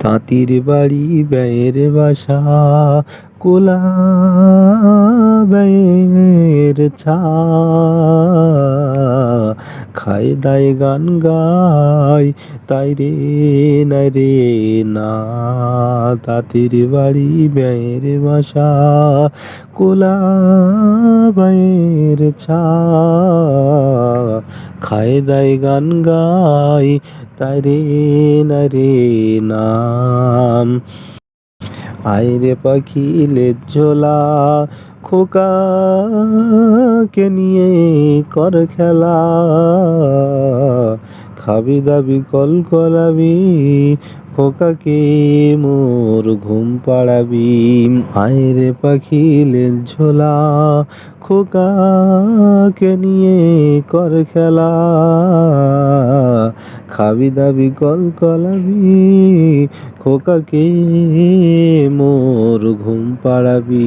তাঁতির বাড়ি ব্যয়ের বাসা কোলা ব্যয়ের ছা। খায় দায় গান গায়, তাই রে না রে না। তাঁতির বাড়ি ব্যয়ের বাসা কোলা ব্যয়ের ছা। খায় দায় গান গাই তাই রে না রে নাম। আইরে পাখি খোকা খোকাকে নিয়ে কর খেলা। খাবি দাবি কল কলাবি খোকাকে মোর ঘুম পাড়াবি। আইরে পাখি ঝোলা, খোকাকে নিয়ে কর খেলা। খাবি দাবি কল কলাবি খোকাকে মোর ঘুম পাড়াবি।